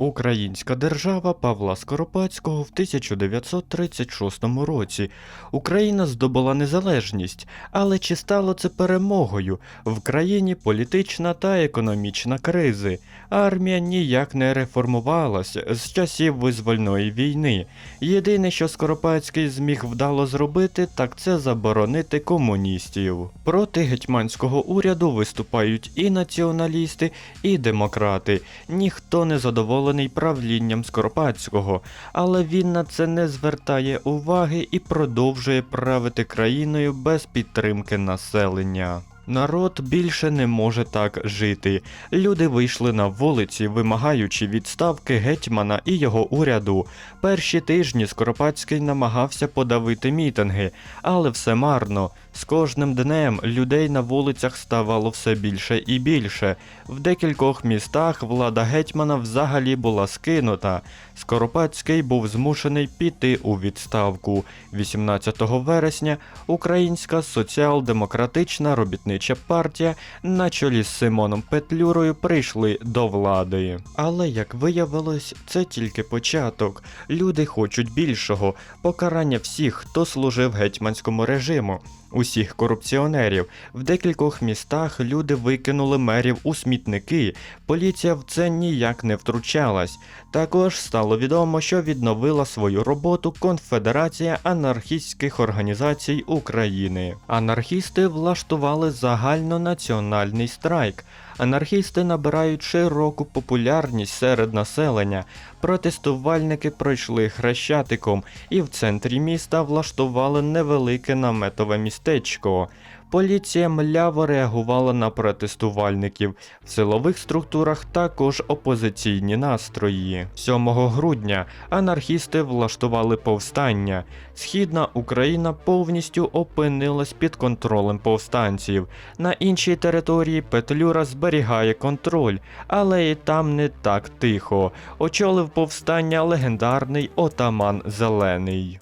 Українська держава Павла Скоропадського в 1936 році. Україна здобула незалежність, але чи стало це перемогою? В країні політична та економічна кризи. Армія ніяк не реформувалась з часів визвольної війни. Єдине, що Скоропадський зміг вдало зробити, так це заборонити комуністів. Проти гетьманського уряду виступають і націоналісти, і демократи. Ніхто не задоволений правлінням Скоропадського, але він на це не звертає уваги і продовжує правити країною без підтримки населення. Народ більше не може так жити. Люди вийшли на вулиці, вимагаючи відставки гетьмана і його уряду. Перші тижні Скоропадський намагався подавити мітинги, але все марно. З кожним днем людей на вулицях ставало все більше і більше. В декількох містах влада гетьмана взагалі була скинута. Скоропадський був змушений піти у відставку. 18 вересня Українська соціал-демократична робітнича партія на чолі з Симоном Петлюрою прийшли до влади. Але як виявилось, це тільки початок. Люди хочуть більшого покарання всіх, хто служив гетьманському режиму. Усіх корупціонерів в декількох містах люди викинули мерів у смітники. Поліція в це ніяк не втручалась. Також стало відомо, що відновила свою роботу Конфедерація анархістських організацій України. Анархісти влаштували загальнонаціональний страйк. Анархісти набирають широку популярність серед населення. Протестувальники пройшли хрещатиком і в центрі міста влаштували невелике наметове містечко. Поліція мляво реагувала на протестувальників. В силових структурах також опозиційні настрої. 7 грудня анархісти влаштували повстання. Східна Україна повністю опинилась під контролем повстанців. На іншій території Петлюра зберігає контроль, але і там не так тихо. Очолив повстання легендарний отаман Зелений.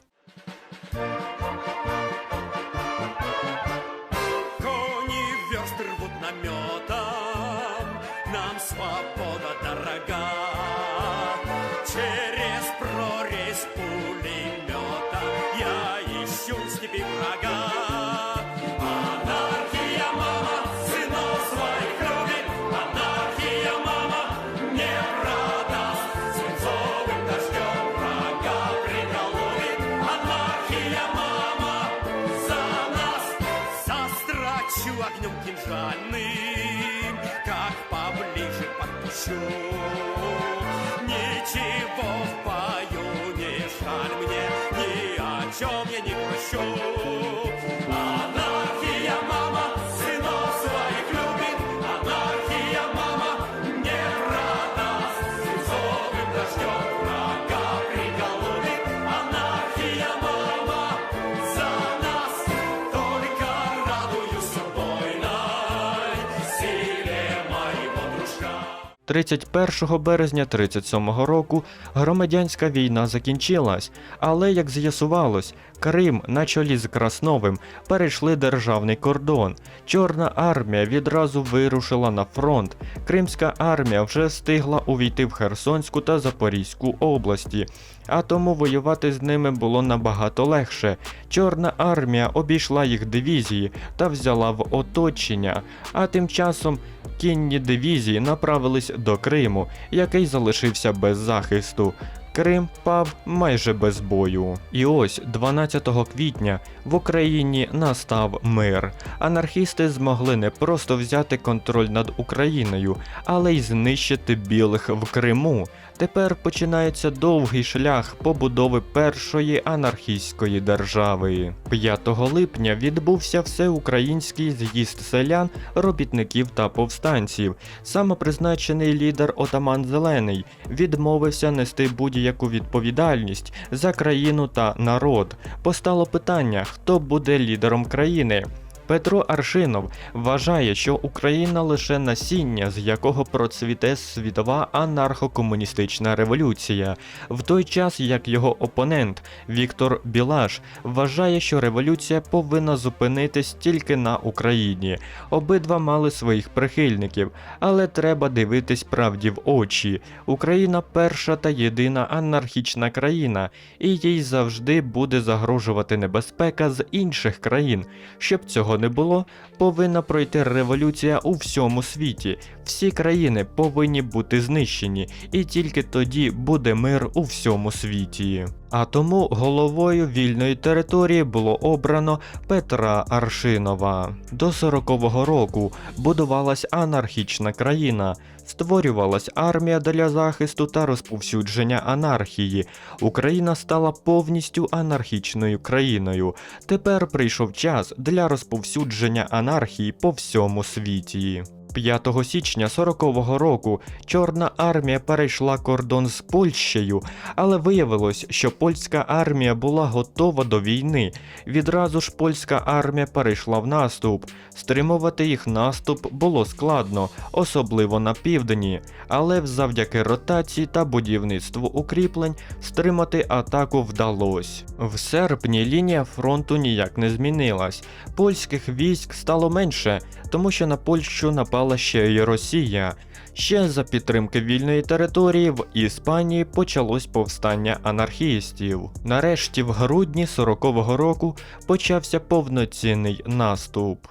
31 березня 37 року громадянська війна закінчилась, але як з'ясувалось, Крим на чолі з Красновим перейшли державний кордон. Чорна армія відразу вирушила на фронт. Кримська армія вже встигла увійти в Херсонську та Запорізьку області, а тому воювати з ними було набагато легше. Чорна армія обійшла їх дивізії та взяла в оточення, а тим часом кінні дивізії направились до Криму, який залишився без захисту. Крим пав майже без бою. І ось 12 квітня в Україні настав мир. Анархісти змогли не просто взяти контроль над Україною, але й знищити білих в Криму. Тепер починається довгий шлях побудови першої анархістської держави. 5 липня відбувся всеукраїнський з'їзд селян, робітників та повстанців. Самопризначений лідер Отаман Зелений відмовився нести будь-яку відповідальність за країну та народ. Постало питання, хто буде лідером країни. Петро Аршинов вважає, що Україна лише насіння, з якого процвіте світова анархо-комуністична революція, в той час як його опонент Віктор Білаш вважає, що революція повинна зупинитись тільки на Україні. Обидва мали своїх прихильників, але треба дивитись правді в очі. Україна перша та єдина анархічна країна, і їй завжди буде загрожувати небезпека з інших країн. Щоб цього не було, повинна пройти революція у всьому світі. Всі країни повинні бути знищені, і тільки тоді буде мир у всьому світі. А тому головою вільної території було обрано Петра Аршинова. До 40-го року будувалась анархічна країна, створювалась армія для захисту та розповсюдження анархії. Україна стала повністю анархічною країною. Тепер прийшов час для розповсюдження анархії по всьому світі. 5 січня 40-го року Чорна армія перейшла кордон з Польщею, але виявилось, що польська армія була готова до війни. Відразу ж польська армія перейшла в наступ. Стримувати їх наступ було складно, особливо на півдні, але завдяки ротації та будівництву укріплень стримати атаку вдалося. В серпні лінія фронту ніяк не змінилась. Польських військ стало менше, тому що на Польщу напала ще й Росія. Ще за підтримки вільної території в Іспанії почалось повстання анархістів. Нарешті, в грудні 40-го року почався повноцінний наступ.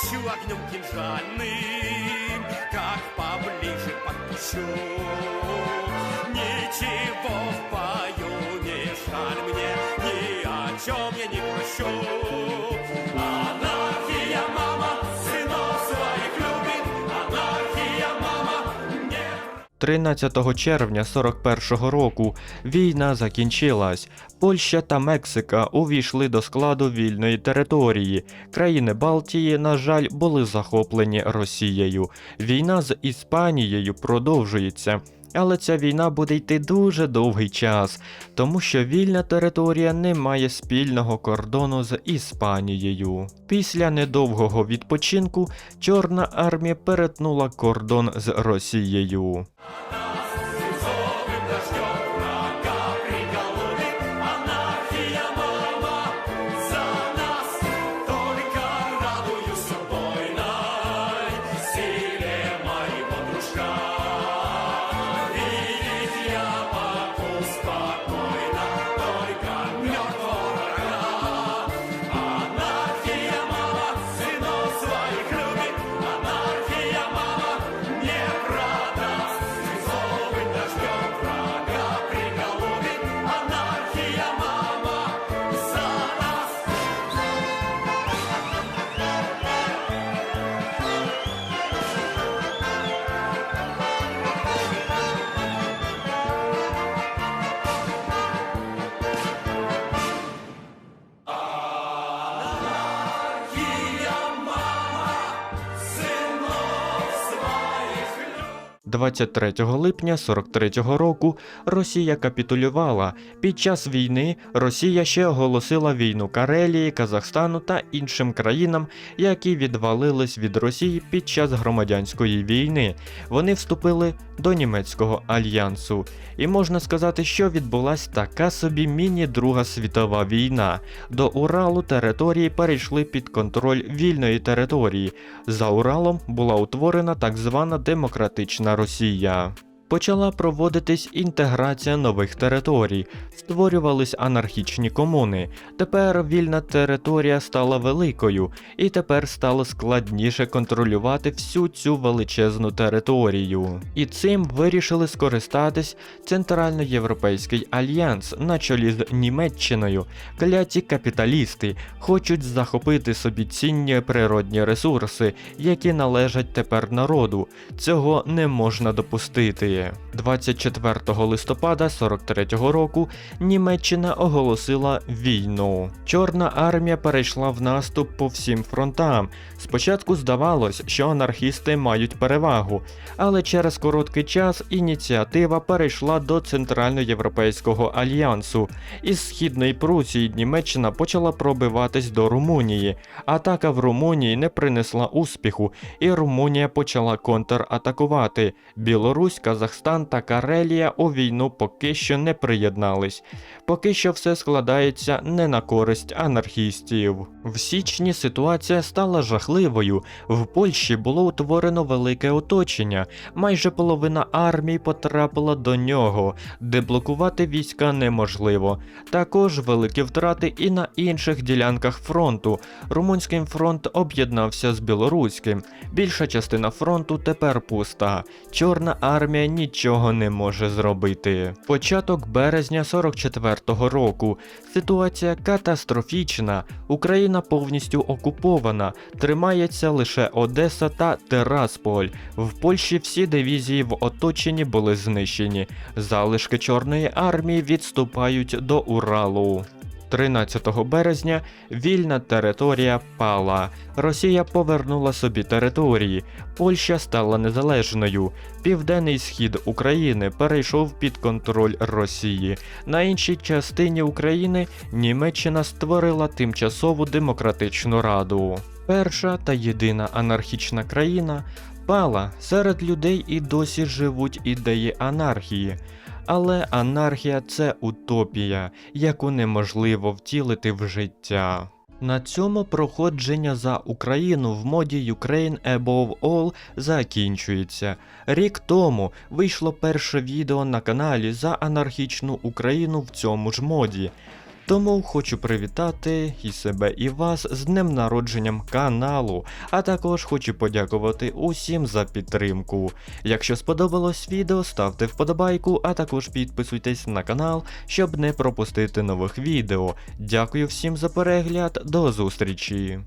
Застрачу огнем кинжальным Как поближе подпущу. Ничего в бою не жаль мне Ни о чем я не прощу Анархия, 13 червня 41-го року війна закінчилась. Польща та Мексика увійшли до складу вільної території. Країни Балтії, на жаль, були захоплені Росією. Війна з Іспанією продовжується. Але ця війна буде йти дуже довгий час, тому що вільна територія не має спільного кордону з Іспанією. Після недовгого відпочинку Чорна армія перетнула кордон з Росією. 23 липня 43-го року Росія капітулювала. Під час війни Росія ще оголосила війну Карелії, Казахстану та іншим країнам, які відвалились від Росії під час громадянської війни. Вони вступили до німецького альянсу. І можна сказати, що відбулась така собі міні-друга світова війна. До Уралу території перейшли під контроль вільної території. За Уралом була утворена так звана демократична Росія. Росія почала проводитись інтеграція нових територій, створювались анархічні комуни. Тепер вільна територія стала великою, і тепер стало складніше контролювати всю цю величезну територію. І цим вирішили скористатись Центральноєвропейський альянс на чолі з Німеччиною. Кляті капіталісти хочуть захопити собі цінні природні ресурси, які належать тепер народу. Цього не можна допустити. 24 листопада 43-го року Німеччина оголосила війну. Чорна армія перейшла в наступ по всім фронтам. Спочатку здавалось, що анархісти мають перевагу, але через короткий час ініціатива перейшла до Центральноєвропейського альянсу. Із східної Прусії Німеччина почала пробиватись до Румунії. Атака в Румунії не принесла успіху, і Румунія почала контратакувати. Білорусь, Казахстан та Карелія у війну поки що не приєднались. Поки що все складається не на користь анархістів. В січні ситуація стала жахливою. В Польщі було утворено велике оточення. Майже половина армії потрапила до нього. Деблокувати війська неможливо. Також великі втрати і на інших ділянках фронту. Румунський фронт об'єднався з білоруським. Більша частина фронту тепер пуста. Чорна армія нічого не може зробити. Початок березня 44-го року. Ситуація катастрофічна. Україна повністю окупована. Тримається лише Одеса та Терасполь. В Польщі всі дивізії в оточенні були знищені. Залишки Чорної армії відступають до Уралу. 13 березня вільна територія пала. Росія повернула собі території. Польща стала незалежною. Південний схід України перейшов під контроль Росії. На іншій частині України Німеччина створила тимчасову демократичну раду. Перша та єдина анархічна країна пала. Серед людей і досі живуть ідеї анархії. Але анархія це утопія, яку неможливо втілити в життя. На цьому проходження за Україну в моді Ukraine Above All закінчується. Рік тому вийшло перше відео на каналі за анархічну Україну в цьому ж моді. Тому хочу привітати і себе, і вас з днем народженням каналу, а також хочу подякувати усім за підтримку. Якщо сподобалось відео, ставте вподобайку, а також підписуйтесь на канал, щоб не пропустити нових відео. Дякую всім за перегляд, до зустрічі!